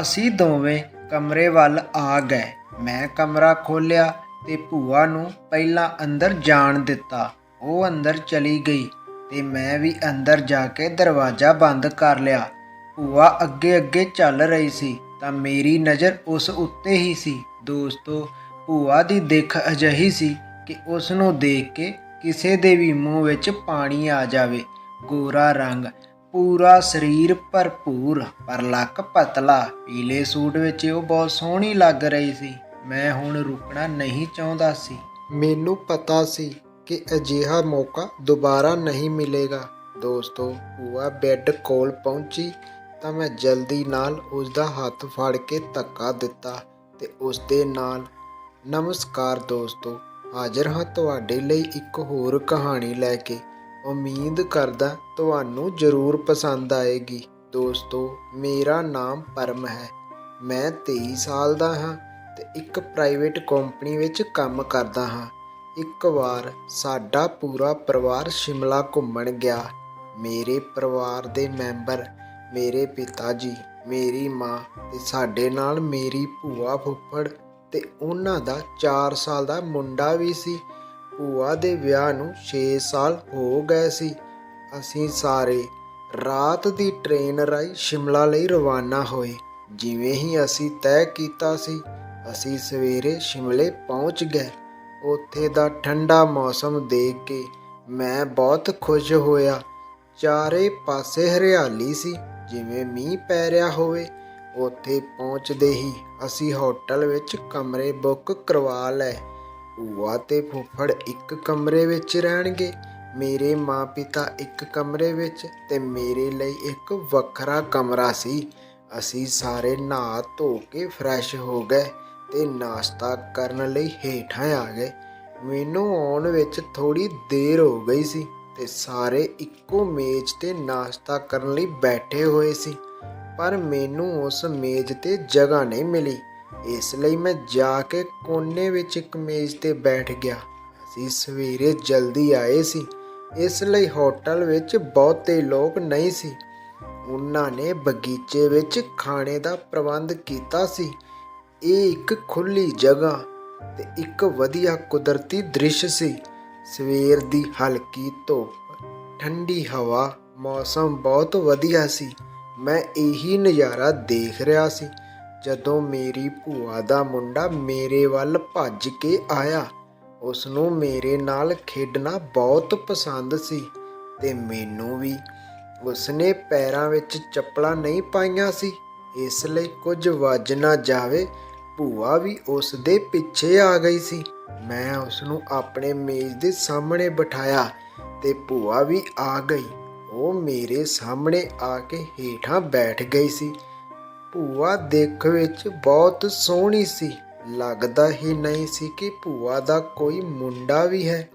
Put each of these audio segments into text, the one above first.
ਅਸੀਂ ਦੋਵੇਂ ਕਮਰੇ ਵੱਲ ਆ ਗਏ। ਮੈਂ ਕਮਰਾ ਖੋਲ੍ਹਿਆ ਤੇ ਭੂਆ ਨੂੰ ਪਹਿਲਾਂ ਅੰਦਰ ਜਾਣ ਦਿੱਤਾ। ਉਹ ਅੰਦਰ ਚਲੀ ਗਈ ਤੇ ਮੈਂ ਵੀ ਅੰਦਰ ਜਾ ਕੇ ਦਰਵਾਜ਼ਾ ਬੰਦ ਕਰ ਲਿਆ। ਭੂਆ ਅੱਗੇ ਅੱਗੇ ਚੱਲ ਰਹੀ ਸੀ ਤਾਂ ਮੇਰੀ ਨਜ਼ਰ ਉਸ ਉੱਤੇ ਹੀ ਸੀ। ਦੋਸਤੋ, ਭੂਆ ਦੀ ਦਿੱਖ ਅਜਿਹੀ ਸੀ ਕਿ ਉਸ ਨੂੰ ਦੇਖ ਕੇ ਕਿਸੇ ਦੇ ਵੀ ਮੂੰਹ ਵਿੱਚ ਪਾਣੀ ਆ ਜਾਵੇ। ਗੋਰਾ ਰੰਗ ਪੂਰਾ ਸਰੀਰ ਭਰਪੂਰ, ਪਰ ਲੱਕ ਪਤਲਾ। ਪੀਲੇ ਸੂਟ ਵਿੱਚ ਉਹ ਬਹੁਤ ਸੋਹਣੀ ਲੱਗ ਰਹੀ ਸੀ। ਮੈਂ ਹੁਣ ਰੁਕਣਾ ਨਹੀਂ ਚਾਹੁੰਦਾ ਸੀ। ਮੈਨੂੰ ਪਤਾ ਸੀ ਕਿ ਅਜਿਹਾ ਮੌਕਾ ਦੁਬਾਰਾ ਨਹੀਂ ਮਿਲੇਗਾ। ਦੋਸਤੋ, ਭੂਆ ਬੈੱਡ ਕੋਲ ਪਹੁੰਚੀ ਤਾਂ ਮੈਂ ਜਲਦੀ ਨਾਲ ਉਸ ਦਾ ਹੱਥ ਫੜ ਕੇ ਧੱਕਾ ਦਿੱਤਾ ਤੇ ਉਸ ਦੇ ਨਾਲ, ਨਮਸਕਾਰ ਦੋਸਤੋ, ਹਾਜ਼ਰ ਹਾਂ ਤੁਹਾਡੇ ਲਈ ਇੱਕ ਹੋਰ ਕਹਾਣੀ ਲੈ ਕੇ। ਉਮੀਦ ਕਰਦਾ ਤੁਹਾਨੂੰ ਜ਼ਰੂਰ ਪਸੰਦ ਆਏਗੀ। ਦੋਸਤੋ, ਮੇਰਾ ਨਾਮ ਪਰਮ ਹੈ। ਮੈਂ 23 ਸਾਲ ਦਾ ਹਾਂ ਤੇ ਇੱਕ ਪ੍ਰਾਈਵੇਟ ਕੰਪਨੀ ਵਿੱਚ ਕੰਮ ਕਰਦਾ ਹਾਂ। ਇੱਕ ਵਾਰ ਸਾਡਾ ਪੂਰਾ ਪਰਿਵਾਰ ਸ਼ਿਮਲਾ ਘੁੰਮਣ ਗਿਆ। ਮੇਰੇ ਪਰਿਵਾਰ ਦੇ ਮੈਂਬਰ, ਮੇਰੇ ਪਿਤਾ ਜੀ, ਮੇਰੀ ਮਾਂ ਤੇ ਸਾਡੇ ਨਾਲ ਮੇਰੀ ਭੂਆ ਫੁੱਫੜ ਤੇ ਉਹਨਾਂ ਦਾ 4 ਸਾਲ ਦਾ ਮੁੰਡਾ ਵੀ ਸੀ। ਭੂਆ ਦੇ ਵਿਆਹ ਨੂੰ 6 ਸਾਲ ਹੋ ਗਏ ਸੀ। ਅਸੀਂ ਸਾਰੇ ਰਾਤ ਦੀ ਟ੍ਰੇਨ ਰਾਹੀਂ ਸ਼ਿਮਲਾ ਲਈ ਰਵਾਨਾ ਹੋਏ। ਜਿਵੇਂ ਹੀ ਅਸੀਂ ਤੈਅ ਕੀਤਾ ਸੀ, ਅਸੀਂ ਸਵੇਰੇ ਸ਼ਿਮਲੇ ਪਹੁੰਚ ਗਏ। ਉੱਥੇ ਦਾ ਠੰਡਾ ਮੌਸਮ ਦੇਖ ਕੇ ਮੈਂ ਬਹੁਤ ਖੁਸ਼ ਹੋਇਆ। ਚਾਰੇ ਪਾਸੇ ਹਰਿਆਲੀ ਸੀ, ਜਿਵੇਂ ਮੀਂਹ ਪੈ ਰਿਹਾ ਹੋਵੇ। ਉੱਥੇ ਪਹੁੰਚਦੇ ਹੀ ਅਸੀਂ ਹੋਟਲ ਵਿੱਚ ਕਮਰੇ ਬੁੱਕ ਕਰਵਾ ਲਏ। ਭੂਆ ਤੇ ਫੁੱਫੜ ਇੱਕ ਕਮਰੇ ਵਿੱਚ ਰਹਿਣਗੇ, ਮੇਰੇ ਮਾਪਿਤਾ ਇੱਕ ਕਮਰੇ ਵਿੱਚ ਤੇ ਮੇਰੇ ਲਈ ਇੱਕ ਵੱਖਰਾ ਕਮਰਾ ਸੀ। ਅਸੀਂ ਸਾਰੇ ਨਹਾ ਧੋ ਕੇ ਫਰੈਸ਼ ਹੋ ਗਏ ਤੇ ਨਾਸ਼ਤਾ ਕਰਨ ਲਈ ਹੇਠਾਂ ਆ ਗਏ। ਮੈਨੂੰ ਆਉਣ ਵਿੱਚ ਥੋੜੀ ਦੇਰ ਹੋ ਗਈ ਸੀ ਤੇ ਸਾਰੇ ਇੱਕੋ ਮੇਜ਼ ਤੇ ਨਾਸ਼ਤਾ ਕਰਨ ਲਈ ਬੈਠੇ ਹੋਏ ਸੀ, ਪਰ ਮੈਨੂੰ ਉਸ ਮੇਜ਼ ਤੇ ਜਗ੍ਹਾ ਨਹੀਂ ਮਿਲੀ। ਇਸ ਲਈ ਮੈਂ ਜਾ ਕੇ ਕੋਨੇ ਵਿੱਚ ਇੱਕ ਮੇਜ਼ ਤੇ ਬੈਠ ਗਿਆ। ਅਸੀਂ ਸਵੇਰੇ ਜਲਦੀ ਆਏ ਸੀ। ਇਸ ਲਈ ਹੋਟਲ ਵਿੱਚ ਬਹੁਤੇ ਲੋਕ ਨਹੀਂ ਸੀ। ਉਹਨਾਂ ਨੇ ਬਗੀਚੇ ਵਿੱਚ ਖਾਣੇ ਦਾ ਪ੍ਰਬੰਧ ਕੀਤਾ ਸੀ। ਇਹ ਇੱਕ ਖੁੱਲੀ ਜਗ੍ਹਾ ਤੇ ਇੱਕ ਵਧੀਆ ਕੁਦਰਤੀ ਦ੍ਰਿਸ਼ ਸੀ। ਸਵੇਰ ਦੀ ਹਲਕੀ ਧੁੱਪ, ਠੰਡੀ ਹਵਾ, ਮੌਸਮ ਬਹੁਤ ਵਧੀਆ ਸੀ। ਮੈਂ ਇਹੀ ਨਜ਼ਾਰਾ ਦੇਖ ਰਿਹਾ ਸੀ। ਜਦੋਂ ਮੇਰੀ ਭੂਆ ਦਾ ਮੁੰਡਾ ਮੇਰੇ ਵੱਲ ਭੱਜ ਕੇ ਆਇਆ ਉਸ ਨੂੰ ਮੇਰੇ ਨਾਲ ਖੇਡਣਾ ਬਹੁਤ ਪਸੰਦ ਸੀ ਤੇ ਮੈਨੂੰ ਵੀ। ਉਸਨੇ ਪੈਰਾਂ ਵਿੱਚ ਚੱਪਲਾਂ ਨਹੀਂ ਪਾਈਆਂ ਸੀ, ਇਸ ਲਈ ਕੁਝ ਵੱਜ ਨਾ ਜਾਵੇ। ਭੂਆ ਵੀ ਉਸ ਦੇ ਪਿੱਛੇ ਆ ਗਈ ਸੀ। ਮੈਂ ਉਸ ਨੂੰ ਆਪਣੇ ਮੇਜ਼ ਦੇ ਸਾਹਮਣੇ ਬਿਠਾਇਆ ਤੇ ਭੂਆ ਵੀ ਆ ਗਈ। ਉਹ ਮੇਰੇ ਸਾਹਮਣੇ ਆ ਕੇ ਹੇਠਾਂ ਬੈਠ ਗਈ ਸੀ। ਭੂਆ ਦੇਖ ਵਿੱਚ ਬਹੁਤ ਸੋਹਣੀ ਸੀ। ਲੱਗਦਾ ਹੀ ਨਹੀਂ ਸੀ ਕਿ ਭੂਆ ਦਾ ਕੋਈ ਮੁੰਡਾ ਵੀ ਹੈ।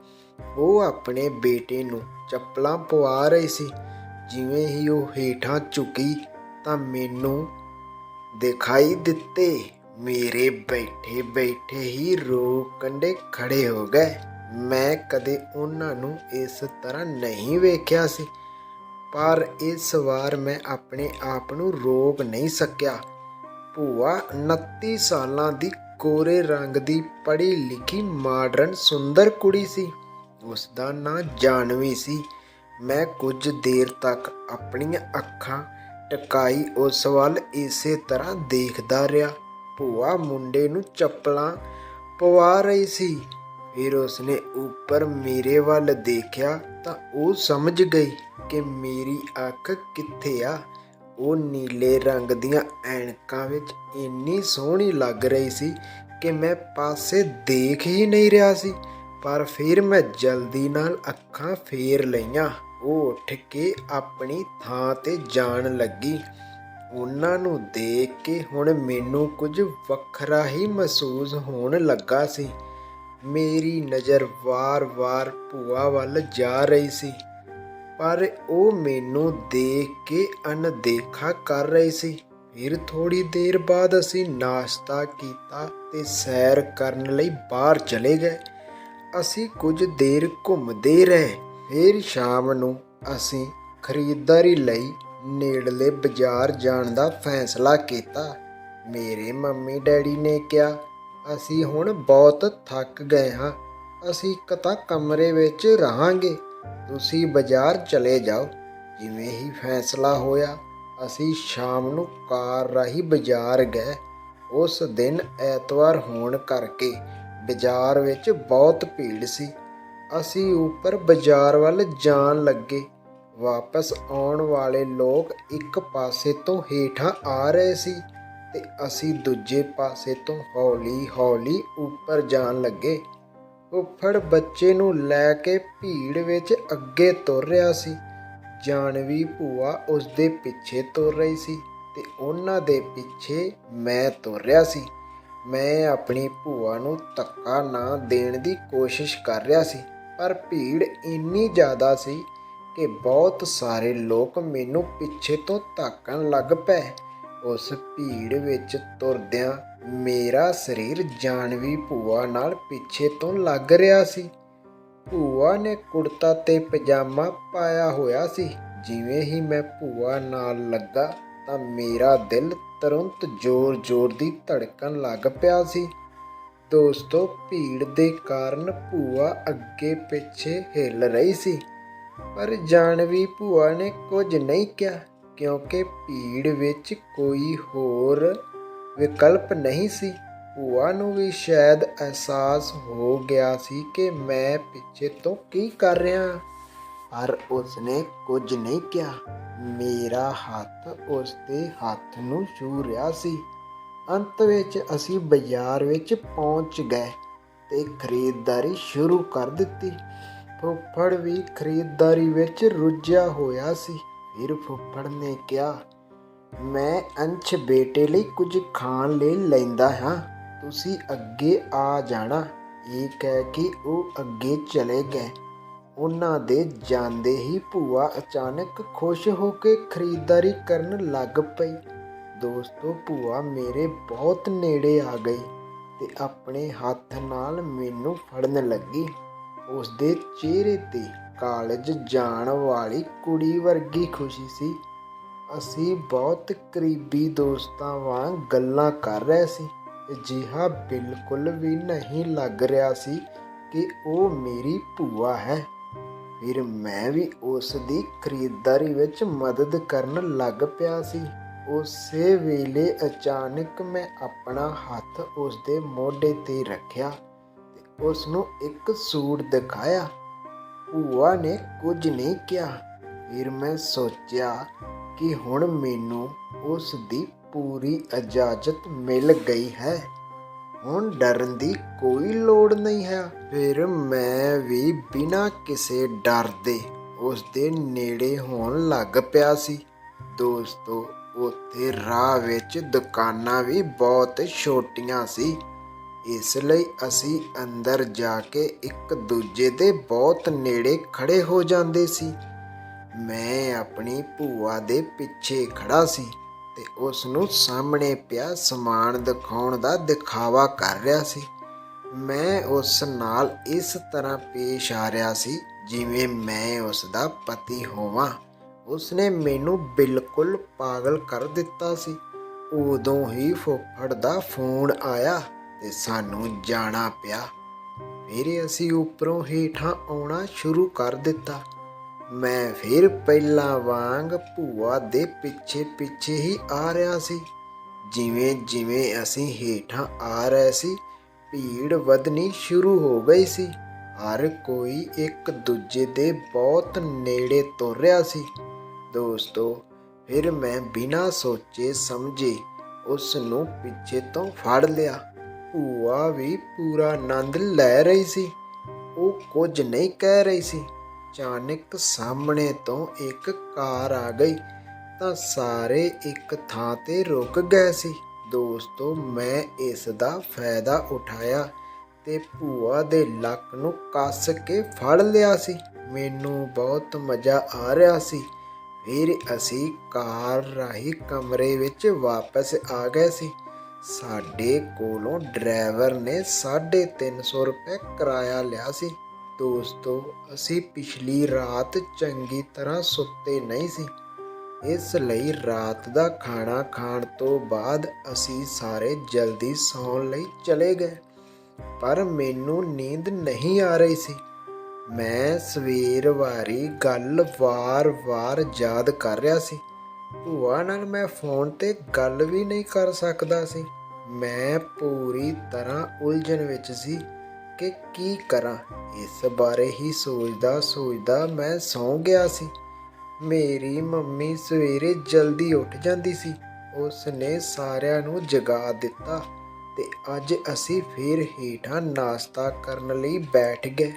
ਉਹ ਆਪਣੇ ਬੇਟੇ ਨੂੰ ਚੱਪਲਾਂ ਪਵਾ ਰਹੀ ਸੀ। ਜਿਵੇਂ ਹੀ ਉਹ ਹੇਠਾਂ ਝੁਕੀ ਤਾਂ ਮੈਨੂੰ ਦਿਖਾਈ ਦਿੱਤੇ। ਮੇਰੇ ਬੈਠੇ ਬੈਠੇ ਹੀ ਰੋ ਕੰਡੇ ਖੜੇ ਹੋ ਗਏ। ਮੈਂ ਕਦੇ ਉਹਨਾਂ ਨੂੰ ਇਸ ਤਰ੍ਹਾਂ ਨਹੀਂ ਵੇਖਿਆ ਸੀ। ਪਰ ਇਸ ਵਾਰ ਮੈਂ ਆਪਣੇ ਆਪ ਨੂੰ ਰੋਕ ਨਹੀਂ ਸਕਿਆ। ਭੂਆ 29 ਸਾਲਾਂ ਦੀ ਕੋਰੇ ਰੰਗ ਦੀ ਪੜ੍ਹੀ ਲਿਖੀ ਮਾਡਰਨ ਸੁੰਦਰ ਕੁੜੀ ਸੀ। ਉਸ ਦਾ ਨਾਂ ਜਾਨਵੀ ਸੀ। ਮੈਂ ਕੁਝ ਦੇਰ ਤੱਕ ਆਪਣੀਆਂ ਅੱਖਾਂ ਟਕਾਈ ਉਸ ਵੱਲ ਇਸੇ ਤਰ੍ਹਾਂ ਦੇਖਦਾ ਰਿਹਾ। ਭੂਆ ਮੁੰਡੇ ਨੂੰ ਚੱਪਲਾਂ ਪਵਾ ਰਹੀ ਸੀ। ਫਿਰ ਉਸਨੇ ਉੱਪਰ ਮੇਰੇ ਵੱਲ ਦੇਖਿਆ ਤਾਂ ਉਹ ਸਮਝ ਗਈ ਕਿ ਮੇਰੀ ਅੱਖ ਕਿੱਥੇ ਆ। ਉਹ ਨੀਲੇ ਰੰਗ ਦੀਆਂ ਐਨਕਾਂ ਵਿੱਚ ਇੰਨੀ ਸੋਹਣੀ ਲੱਗ ਰਹੀ ਸੀ ਕਿ ਮੈਂ ਪਾਸੇ ਦੇਖ ਹੀ ਨਹੀਂ ਰਿਹਾ ਸੀ, ਪਰ ਫਿਰ ਮੈਂ ਜਲਦੀ ਨਾਲ ਅੱਖਾਂ ਫੇਰ ਲਈਆਂ। ਉਹ ਉੱਠ ਕੇ ਆਪਣੀ ਥਾਂ ਤੇ ਜਾਣ ਲੱਗੀ। ਉਹਨਾਂ ਨੂੰ ਦੇਖ ਕੇ ਹੁਣ ਮੈਨੂੰ ਕੁਝ ਵੱਖਰਾ ਹੀ ਮਹਿਸੂਸ ਹੋਣ ਲੱਗਾ ਸੀ। ਮੇਰੀ ਨਜ਼ਰ ਵਾਰ-ਵਾਰ ਭੂਆ ਵੱਲ ਜਾ ਰਹੀ ਸੀ, ਪਰ ਉਹ ਮੈਨੂੰ ਦੇਖ ਕੇ ਅਣਦੇਖਾ ਕਰ ਰਹੀ ਸੀ। ਫਿਰ ਥੋੜੀ ਦੇਰ ਬਾਅਦ ਅਸੀਂ ਨਾਸ਼ਤਾ ਕੀਤਾ ਤੇ ਸੈਰ ਕਰਨ ਲਈ ਬਾਹਰ ਚਲੇ ਗਏ। ਅਸੀਂ ਕੁਝ ਦੇਰ ਘੁੰਮਦੇ ਰਹੇ। ਫਿਰ ਸ਼ਾਮ ਨੂੰ ਅਸੀਂ ਖਰੀਦਦਾਰੀ ਲਈ ਨੇੜਲੇ ਬਾਜ਼ਾਰ ਜਾਣ ਦਾ ਫੈਸਲਾ ਕੀਤਾ। ਮੇਰੇ ਮੰਮੀ ਡੈਡੀ ਨੇ ਕਿਹਾ ਅਸੀਂ ਹੁਣ ਬਹੁਤ ਥੱਕ ਗਏ ਹਾਂ। ਅਸੀਂ ਇੱਕ ਤਾਂ ਕਮਰੇ ਵਿੱਚ ਰਹਾਂਗੇ। ਤੁਸੀਂ ਬਾਜ਼ਾਰ ਚਲੇ ਜਾਓ। ਜਿਵੇਂ ਹੀ ਫੈਸਲਾ ਹੋਇਆ, ਅਸੀਂ ਸ਼ਾਮ ਨੂੰ ਕਾਰ ਰਾਹੀਂ ਬਾਜ਼ਾਰ ਗਏ। ਉਸ ਦਿਨ ਐਤਵਾਰ ਹੋਣ ਕਰਕੇ ਬਾਜ਼ਾਰ ਵਿੱਚ ਬਹੁਤ ਭੀੜ ਸੀ। ਅਸੀਂ ਉੱਪਰ ਬਾਜ਼ਾਰ ਵੱਲ ਜਾਣ ਲੱਗੇ। ਵਾਪਸ ਆਉਣ ਵਾਲੇ ਲੋਕ ਇੱਕ ਪਾਸੇ ਤੋਂ ਹੇਠਾਂ ਆ ਰਹੇ ਸੀ। ਤੇ ਅਸੀਂ ਦੂਜੇ ਪਾਸੇ ਤੋਂ ਹੌਲੀ-ਹੌਲੀ ਉੱਪਰ ਜਾਣ ਲੱਗੇ। ਫੁੱਫੜ ਬੱਚੇ ਨੂੰ ਲੈ ਕੇ ਭੀੜ ਵਿੱਚ ਅੱਗੇ ਤੁਰ ਰਿਹਾ ਸੀ। ਜਾਨਵੀ ਭੂਆ ਉਸ ਦੇ ਪਿੱਛੇ ਤੁਰ ਰਹੀ ਸੀ ਤੇ ਉਹਨਾਂ ਦੇ ਪਿੱਛੇ ਮੈਂ ਤੁਰ ਰਿਹਾ ਸੀ। ਮੈਂ ਆਪਣੀ ਭੂਆ ਨੂੰ ਧੱਕਾ ਨਾ ਦੇਣ ਦੀ ਕੋਸ਼ਿਸ਼ ਕਰ ਰਿਹਾ ਸੀ, ਪਰ ਭੀੜ ਇੰਨੀ ਜ਼ਿਆਦਾ ਸੀ ਕਿ ਬਹੁਤ ਸਾਰੇ ਲੋਕ ਮੈਨੂੰ ਪਿੱਛੇ ਤੋਂ ਧੱਕਣ ਲੱਗ ਪਏ। ਉਸ ਭੀੜ ਵਿੱਚ ਤੁਰਦਿਆਂ ਮੇਰਾ ਸਰੀਰ ਜਾਨਵੀ ਭੂਆ ਨਾਲ ਪਿੱਛੇ ਤੋਂ ਲੱਗ ਰਿਹਾ ਸੀ। ਭੂਆ ਨੇ ਕੁੜਤਾ ਤੇ ਪਜਾਮਾ ਪਾਇਆ ਹੋਇਆ ਸੀ। ਜਿਵੇਂ ਹੀ ਮੈਂ ਭੂਆ ਨਾਲ ਲੱਗਾ ਤਾਂ ਮੇਰਾ ਦਿਲ ਤੁਰੰਤ ਜ਼ੋਰ-ਜ਼ੋਰ ਦੀ ਧੜਕਣ ਲੱਗ ਪਿਆ ਸੀ। ਦੋਸਤੋ, ਭੀੜ ਦੇ ਕਾਰਨ ਭੂਆ ਅੱਗੇ ਪਿੱਛੇ ਹਿੱਲ ਰਹੀ ਸੀ। ਪਰ ਜਾਨਵੀ ਭੂਆ ਨੇ ਕੁਝ ਨਹੀਂ ਕਿਹਾ। ਕਿਉਂਕਿ ਭੀੜ ਵਿੱਚ ਕੋਈ ਹੋਰ ਵਿਕਲਪ ਨਹੀਂ ਸੀ। ਭੂਆ ਨੂੰ ਵੀ ਸ਼ਾਇਦ ਅਹਿਸਾਸ ਹੋ ਗਿਆ ਸੀ ਕਿ ਮੈਂ ਪਿੱਛੇ ਤੋਂ ਕੀ ਕਰ ਰਿਹਾ ਹਾਂ। ਪਰ ਉਸਨੇ ਕੁਝ ਨਹੀਂ ਕਿਹਾ। ਮੇਰਾ ਹੱਥ ਉਸ ਦੇ ਹੱਥ ਨੂੰ ਛੂ ਰਿਹਾ ਸੀ। ਅੰਤ ਵਿੱਚ ਅਸੀਂ ਬਾਜ਼ਾਰ ਵਿੱਚ ਪਹੁੰਚ ਗਏ ਤੇ ਖਰੀਦਦਾਰੀ ਸ਼ੁਰੂ ਕਰ ਦਿੱਤੀ। ਫੁੱਫੜ ਵੀ ਖਰੀਦਦਾਰੀ ਵਿੱਚ ਰੁੱਝਿਆ ਹੋਇਆ ਸੀ। ਫਿਰ ਫੁੱਫੜ ਨੇ ਕਿਹਾ ਮੈਂ ਅੰਸ਼ ਬੇਟੇ ਲਈ ਕੁਝ ਖਾਣ ਲਈ ਲੈਂਦਾ ਹਾਂ। ਤੁਸੀਂ ਅੱਗੇ ਆ ਜਾਣਾ। ਇਹ ਕਹਿ ਕੇ ਉਹ ਅੱਗੇ ਚਲੇ ਗਏ। ਉਹਨਾਂ ਦੇ ਜਾਂਦੇ ਹੀ ਭੂਆ ਅਚਾਨਕ ਖੁਸ਼ ਹੋ ਕੇ ਖਰੀਦਦਾਰੀ ਕਰਨ ਲੱਗ ਪਈ। ਦੋਸਤੋ, ਭੂਆ ਮੇਰੇ ਬਹੁਤ ਨੇੜੇ ਆ ਗਈ ਤੇ ਆਪਣੇ ਹੱਥ ਨਾਲ ਮੈਨੂੰ ਫੜਨ ਲੱਗੀ। ਉਸ ਦੇ ਚਿਹਰੇ ਤੇ ਕਾਲਜ ਜਾਣ ਵਾਲੀ ਕੁੜੀ ਵਰਗੀ ਖੁਸ਼ੀ ਸੀ। ਅਸੀਂ ਬਹੁਤ ਕਰੀਬੀ ਦੋਸਤਾਂ ਵਾਂਗ ਗੱਲਾਂ ਕਰ ਰਹੇ ਸੀ। ਅਜਿਹਾ ਬਿਲਕੁਲ ਵੀ ਨਹੀਂ ਲੱਗ ਰਿਹਾ ਸੀ ਕਿ ਉਹ ਮੇਰੀ ਭੂਆ ਹੈ। ਫਿਰ ਮੈਂ ਵੀ ਉਸ ਦੀ ਖਰੀਦਦਾਰੀ ਵਿੱਚ ਮਦਦ ਕਰਨ ਲੱਗ ਪਿਆ ਸੀ। ਉਸੇ ਵੇਲੇ ਅਚਾਨਕ ਮੈਂ ਆਪਣਾ ਹੱਥ ਉਸ ਦੇ ਮੋਢੇ ਤੇ ਰੱਖਿਆ ਤੇ ਉਸ ਨੂੰ ਇੱਕ ਸੂਟ ਦਿਖਾਇਆ। ਭੂਆ ਨੇ ਕੁਝ ਨਹੀਂ ਕਿਹਾ। ਫਿਰ ਮੈਂ ਸੋਚਿਆ ਕਿ ਹੁਣ ਮੈਨੂੰ ਉਸ ਦੀ ਪੂਰੀ ਇਜਾਜ਼ਤ ਮਿਲ ਗਈ ਹੈ। ਹੁਣ ਡਰਨ ਦੀ ਕੋਈ ਲੋੜ ਨਹੀਂ ਹੈ। ਫਿਰ ਮੈਂ ਵੀ ਬਿਨਾਂ ਕਿਸੇ ਡਰ ਦੇ ਉਸ ਦੇ ਨੇੜੇ ਹੋਣ ਲੱਗ ਪਿਆ ਸੀ। ਦੋਸਤੋ, ਉੱਥੇ ਰਾਹ ਵਿੱਚ ਦੁਕਾਨਾਂ ਵੀ ਬਹੁਤ ਛੋਟੀਆਂ ਸੀ। ਇਸ ਲਈ ਅਸੀਂ ਅੰਦਰ ਜਾ ਕੇ ਇੱਕ ਦੂਜੇ ਦੇ ਬਹੁਤ ਨੇੜੇ ਖੜੇ ਹੋ ਜਾਂਦੇ ਸੀ। ਮੈਂ ਆਪਣੀ ਭੂਆ ਦੇ ਪਿੱਛੇ ਖੜਾ ਸੀ ਤੇ ਉਸ ਨੂੰ ਸਾਹਮਣੇ ਪਿਆ ਸਮਾਨ ਦਿਖਾਉਣ ਦਾ ਦਿਖਾਵਾ ਕਰ ਰਿਹਾ ਸੀ। ਮੈਂ ਉਸ ਨਾਲ ਇਸ ਤਰ੍ਹਾਂ ਪੇਸ਼ ਆ ਰਿਹਾ ਸੀ ਜਿਵੇਂ ਮੈਂ ਉਸ ਦਾ ਪਤੀ ਹੋਵਾਂ। ਉਸਨੇ ਮੈਨੂੰ ਬਿਲਕੁਲ ਪਾਗਲ ਕਰ ਦਿੱਤਾ ਸੀ। ਉਦੋਂ ਹੀ ਫੁੱਫੜ ਦਾ ਫੋਨ ਆਇਆ। ਤੇ ਸਾਨੂੰ ਜਾਣਾ ਪਿਆ। ਫਿਰ ਅਸੀਂ ਉੱਪਰੋਂ ਹੇਠਾਂ ਆਉਣਾ ਸ਼ੁਰੂ ਕਰ ਦਿੱਤਾ। ਮੈਂ ਫਿਰ ਪਹਿਲਾਂ ਵਾਂਗ ਭੂਆ ਦੇ ਪਿੱਛੇ ਪਿੱਛੇ ਹੀ ਆ ਰਿਹਾ ਸੀ। ਜਿਵੇਂ ਜਿਵੇਂ ਅਸੀਂ ਹੇਠਾਂ ਆ ਰਹੇ ਸੀ, ਭੀੜ ਵਧਣੀ ਸ਼ੁਰੂ ਹੋ ਗਈ ਸੀ। ਹਰ ਕੋਈ ਇੱਕ ਦੂਜੇ ਦੇ ਬਹੁਤ ਨੇੜੇ ਤੁਰ ਰਿਹਾ ਸੀ। ਦੋਸਤੋ, ਫਿਰ ਮੈਂ ਬਿਨਾਂ ਸੋਚੇ ਸਮਝੇ ਉਸ ਨੂੰ ਪਿੱਛੇ ਤੋਂ ਫੜ ਲਿਆ। ਭੂਆ ਵੀ ਪੂਰਾ ਆਨੰਦ ਲੈ ਰਹੀ ਸੀ। ਉਹ ਕੁਝ ਨਹੀਂ ਕਹਿ ਰਹੀ ਸੀ। ਅਚਾਨਕ ਸਾਹਮਣੇ ਤੋਂ ਇੱਕ ਕਾਰ ਆ ਗਈ ਤਾਂ ਸਾਰੇ ਇੱਕ ਥਾਂ ਤੇ ਰੁਕ ਗਏ ਸੀ। ਦੋਸਤੋ, ਮੈਂ ਇਸ ਦਾ ਫਾਇਦਾ ਉਠਾਇਆ ਤੇ ਭੂਆ ਦੇ ਲੱਕ ਨੂੰ ਕੱਸ ਕੇ ਫੜ ਲਿਆ ਸੀ। ਮੈਨੂੰ ਬਹੁਤ ਮਜ਼ਾ ਆ ਰਿਹਾ ਸੀ। ਫਿਰ ਅਸੀਂ ਕਾਰ ਰਾਹੀਂ ਕਮਰੇ ਵਿੱਚ ਵਾਪਸ ਆ ਗਏ ਸੀ। ਸਾਡੇ ਕੋਲੋਂ ਡਰਾਈਵਰ ਨੇ 350 ਰੁਪਏ ਕਿਰਾਇਆ ਲਿਆ ਸੀ। ਦੋਸਤੋ, ਅਸੀਂ ਪਿਛਲੀ ਰਾਤ ਚੰਗੀ ਤਰ੍ਹਾਂ ਸੁੱਤੇ ਨਹੀਂ ਸੀ। ਇਸ ਲਈ ਰਾਤ ਦਾ ਖਾਣਾ ਖਾਣ ਤੋਂ ਬਾਅਦ ਅਸੀਂ ਸਾਰੇ ਜਲਦੀ ਸੌਣ ਲਈ ਚਲੇ ਗਏ। ਪਰ ਮੈਨੂੰ ਨੀਂਦ ਨਹੀਂ ਆ ਰਹੀ ਸੀ। ਮੈਂ ਸਵੇਰ ਵਾਰੀ ਗੱਲ ਵਾਰ-ਵਾਰ ਯਾਦ ਕਰ ਰਿਹਾ ਸੀ। ਭੂਆ ਨਾਲ ਮੈਂ ਫੋਨ ਤੇ ਗੱਲ ਵੀ ਨਹੀਂ ਕਰ ਸਕਦਾ ਸੀ। ਮੈਂ ਪੂਰੀ ਤਰ੍ਹਾਂ ਉਲਝਣ ਵਿੱਚ ਸੀ ਕਿ ਕੀ ਕਰਾਂ। ਇਸ ਬਾਰੇ ਹੀ ਸੋਚਦਾ ਸੋਚਦਾ ਮੈਂ ਸੌਂ ਗਿਆ ਸੀ। ਮੇਰੀ ਮੰਮੀ ਸਵੇਰੇ ਜਲਦੀ ਉੱਠ ਜਾਂਦੀ ਸੀ। ਉਸ ਨੇ ਸਾਰਿਆਂ ਨੂੰ ਜਗਾ ਦਿੱਤਾ ਤੇ ਅੱਜ ਅਸੀਂ ਫਿਰ ਹੇਠਾਂ ਨਾਸ਼ਤਾ ਕਰਨ ਲਈ ਬੈਠ ਗਏ।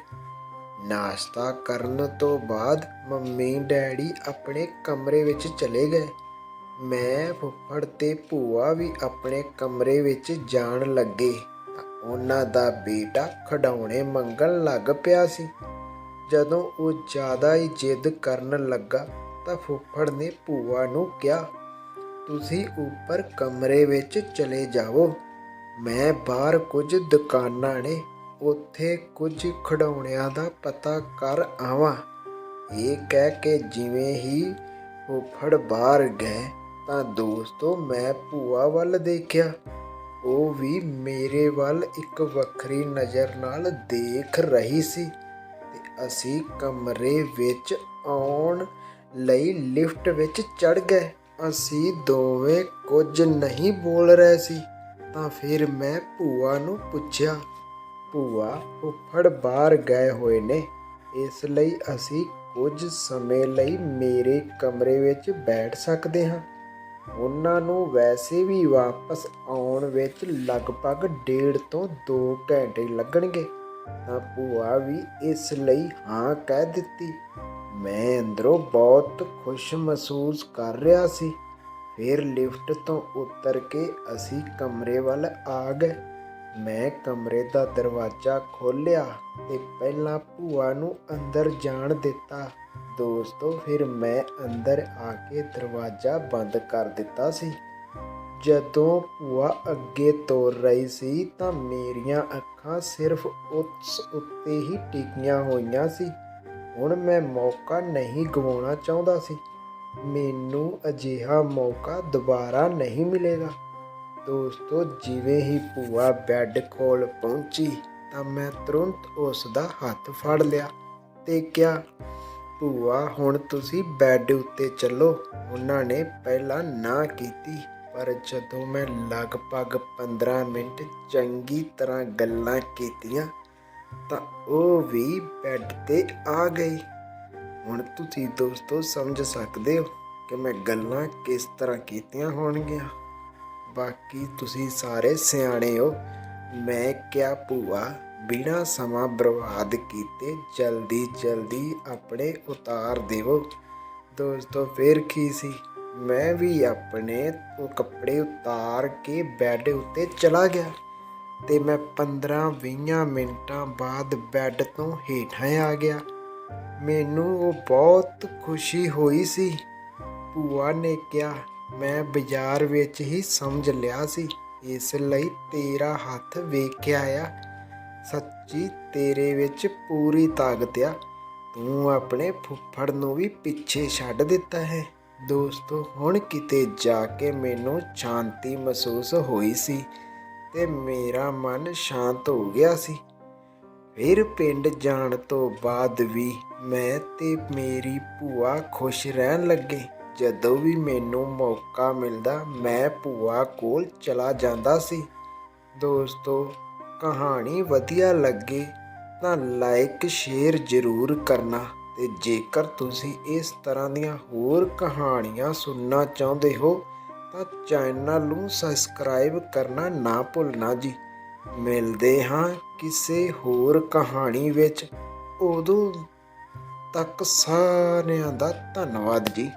ਨਾਸ਼ਤਾ ਕਰਨ ਤੋਂ ਬਾਅਦ ਮੰਮੀ ਡੈਡੀ ਆਪਣੇ ਕਮਰੇ ਵਿੱਚ ਚਲੇ ਗਏ। ਮੈਂ ਫੁੱਫੜ ਤੇ ਭੂਆ ਵੀ ਆਪਣੇ ਕਮਰੇ ਵਿੱਚ ਜਾਣ ਲੱਗੇ ਤਾਂ ਉਹਨਾਂ ਦਾ ਬੇਟਾ ਖਡਾਉਣੇ ਮੰਗਣ ਲੱਗ ਪਿਆ ਸੀ। ਜਦੋਂ ਉਹ ਜ਼ਿਆਦਾ ਹੀ ਜਿੱਦ ਕਰਨ ਲੱਗਾ ਤਾਂ ਫੁੱਫੜ ਨੇ ਭੂਆ ਨੂੰ ਕਿਹਾ, ਤੁਸੀਂ ਉੱਪਰ ਕਮਰੇ ਵਿੱਚ ਚਲੇ ਜਾਵੋ। ਮੈਂ ਬਾਹਰ ਕੁਝ ਦੁਕਾਨਾਂ ਨੇ ਉੱਥੇ ਕੁਝ ਖਿਡੌਣਿਆਂ ਦਾ ਪਤਾ ਕਰ ਆਵਾਂ। ਇਹ ਕਹਿ ਕੇ ਜਿਵੇਂ ਹੀ ਫੁੱਫੜ ਬਾਹਰ ਗਏ ਤਾਂ ਦੋਸਤੋ, ਮੈਂ ਭੂਆ ਵੱਲ ਦੇਖਿਆ। ਉਹ ਵੀ ਮੇਰੇ ਵੱਲ ਇੱਕ ਵੱਖਰੀ ਨਜ਼ਰ ਨਾਲ ਦੇਖ ਰਹੀ ਸੀ ਤੇ ਅਸੀਂ ਕਮਰੇ ਵਿੱਚ ਆਉਣ ਲਈ ਲਿਫਟ ਵਿੱਚ ਚੜ ਗਏ। ਅਸੀਂ ਦੋਵੇਂ ਕੁਝ ਨਹੀਂ ਬੋਲ ਰਹੇ ਸੀ। ਤਾਂ ਫਿਰ ਮੈਂ ਭੂਆ ਨੂੰ ਪੁੱਛਿਆ ਭੂਆ ਉੱਫੜ ਬਾਹਰ ਗਏ ਹੋਏ ਨੇ। ਇਸ ਲਈ ਅਸੀਂ ਕੁਝ ਸਮੇਂ ਲਈ ਮੇਰੇ ਕਮਰੇ ਵਿੱਚ ਬੈਠ ਸਕਦੇ ਹਾਂ। ਉਹਨਾਂ ਨੂੰ ਵੈਸੇ ਵੀ ਵਾਪਸ ਆਉਣ ਵਿੱਚ ਲਗਭਗ ਡੇਢ ਤੋਂ 2 ਘੰਟੇ ਲੱਗਣਗੇ। ਤਾਂ ਭੂਆ ਵੀ ਇਸ ਲਈ ਹਾਂ ਕਹਿ ਦਿੱਤੀ। ਮੈਂ ਅੰਦਰੋਂ ਬਹੁਤ ਖੁਸ਼ ਮਹਿਸੂਸ ਕਰ ਰਿਹਾ ਸੀ। ਫਿਰ ਲਿਫਟ ਤੋਂ ਉਤਰ ਕੇ ਅਸੀਂ ਕਮਰੇ ਵੱਲ ਆ ਗਏ। ਮੈਂ ਕਮਰੇ ਦਾ ਦਰਵਾਜ਼ਾ ਖੋਲ੍ਹਿਆ ਤੇ ਪਹਿਲਾਂ ਭੂਆ ਨੂੰ ਅੰਦਰ ਜਾਣ ਦਿੱਤਾ। ਦੋਸਤੋ, ਫਿਰ ਮੈਂ ਅੰਦਰ ਆ ਕੇ ਦਰਵਾਜ਼ਾ ਬੰਦ ਕਰ ਦਿੱਤਾ ਸੀ। ਜਦੋਂ ਭੂਆ ਅੱਗੇ ਤੋਰ ਰਹੀ ਸੀ ਤਾਂ ਮੇਰੀਆਂ ਅੱਖਾਂ ਸਿਰਫ ਉਸ ਉੱਤੇ ਹੀ ਟਿਕੀਆਂ ਹੋਈਆਂ ਸੀ। ਹੁਣ ਮੈਂ ਮੌਕਾ ਨਹੀਂ ਗਵਾਉਣਾ ਚਾਹੁੰਦਾ ਸੀ। ਮੈਨੂੰ ਅਜਿਹਾ ਮੌਕਾ ਦੁਬਾਰਾ ਨਹੀਂ ਮਿਲੇਗਾ। ਦੋਸਤੋ, ਜਿਵੇਂ ਹੀ ਭੂਆ ਬੈੱਡ ਕੋਲ ਪਹੁੰਚੀ ਤਾਂ ਮੈਂ ਤੁਰੰਤ ਉਸ ਦਾ ਹੱਥ ਫੜ ਲਿਆ ਤੇ ਕਿਹਾ, ਭੂਆ, ਹੁਣ ਤੁਸੀਂ ਬੈੱਡ ਉੱਤੇ ਚੱਲੋ। ਉਹਨਾਂ ਨੇ ਪਹਿਲਾਂ ਨਾ ਕੀਤੀ, ਪਰ ਜਦੋਂ ਮੈਂ ਲਗਭਗ 15 ਮਿੰਟ ਚੰਗੀ ਤਰ੍ਹਾਂ ਗੱਲਾਂ ਕੀਤੀਆਂ ਤਾਂ ਉਹ ਵੀ ਬੈੱਡ ਤੇ ਆ ਗਈ। ਹੁਣ ਤੁਸੀਂ ਦੋਸਤੋ ਸਮਝ ਸਕਦੇ ਹੋ ਕਿ ਮੈਂ ਗੱਲਾਂ ਕਿਸ ਤਰ੍ਹਾਂ ਕੀਤੀਆਂ ਹੋਣਗੀਆਂ। ਬਾਕੀ ਤੁਸੀਂ ਸਾਰੇ ਸਿਆਣੇ ਹੋ। ਮੈਂ ਕਿਹਾ, ਭੂਆ, ਬਿਨਾ ਸਮਾਂ ਬਰਬਾਦ ਕੀਤੇ ਜਲਦੀ ਜਲਦੀ ਆਪਣੇ ਉਤਾਰ ਦੇਵੋ ਦੋਸਤੋ, ਫੇਰ ਕੀ ਸੀ? ਮੈਂ ਵੀ ਆਪਣੇ ਉਹ ਕੱਪੜੇ ਉਤਾਰ ਕੇ ਬੈੱਡ ਉੱਤੇ ਚਲਾ ਗਿਆ ਤੇ ਮੈਂ 15-20 ਮਿੰਟਾਂ ਬਾਅਦ ਬੈੱਡ ਤੋਂ ਹੇਠਾਂ ਆ ਗਿਆ। ਮੈਨੂੰ ਉਹ ਬਹੁਤ ਖੁਸ਼ੀ ਹੋਈ ਸੀ। ਭੂਆ ਨੇ ਕਿਹਾ ਮੈਂ ਬਾਜ਼ਾਰ ਵਿੱਚ ਹੀ ਸਮਝ ਲਿਆ ਸੀ। ਇਸ ਲਈ ਤੇਰਾ ਹੱਥ ਵੇਖਿਆ ਆ। ਸੱਚੀ ਤੇਰੇ ਵਿੱਚ ਪੂਰੀ ਤਾਕਤ ਆ। ਤੂੰ ਆਪਣੇ ਫੁੱਫੜ ਨੂੰ ਵੀ ਪਿੱਛੇ ਛੱਡ ਦਿੱਤਾ ਹੈ। ਦੋਸਤੋ, ਹੁਣ ਕਿਤੇ ਜਾ ਕੇ ਮੈਨੂੰ ਸ਼ਾਂਤੀ ਮਹਿਸੂਸ ਹੋਈ ਸੀ ਤੇ ਮੇਰਾ ਮਨ ਸ਼ਾਂਤ ਹੋ ਗਿਆ ਸੀ। ਫਿਰ ਪਿੰਡ ਜਾਣ ਤੋਂ ਬਾਅਦ ਵੀ ਮੈਂ ਤੇ ਮੇਰੀ ਭੂਆ ਖੁਸ਼ ਰਹਿਣ ਲੱਗੇ। ਜਦੋਂ ਵੀ ਮੈਨੂੰ ਮੌਕਾ ਮਿਲਦਾ, ਮੈਂ ਭੂਆ ਕੋਲ ਚਲਾ ਜਾਂਦਾ ਸੀ। ਦੋਸਤੋ, ਕਹਾਣੀ ਵਧੀਆ ਲੱਗੇ ਤਾਂ ਲਾਈਕ ਸ਼ੇਅਰ ਜ਼ਰੂਰ ਕਰਨਾ ਤੇ ਜੇਕਰ ਤੁਸੀਂ ਇਸ ਤਰ੍ਹਾਂ ਦੀਆਂ ਹੋਰ ਕਹਾਣੀਆਂ ਸੁਣਨਾ ਚਾਹੁੰਦੇ ਹੋ, ਤਾਂ ਚੈਨਲ ਨੂੰ ਸਬਸਕ੍ਰਾਈਬ ਕਰਨਾ ਨਾ ਭੁੱਲਣਾ ਜੀ। ਮਿਲਦੇ ਹਾਂ ਕਿਸੇ ਹੋਰ ਕਹਾਣੀ ਵਿੱਚ। ਉਦੋਂ ਤੱਕ ਸਾਰਿਆਂ ਦਾ ਧੰਨਵਾਦ ਜੀ।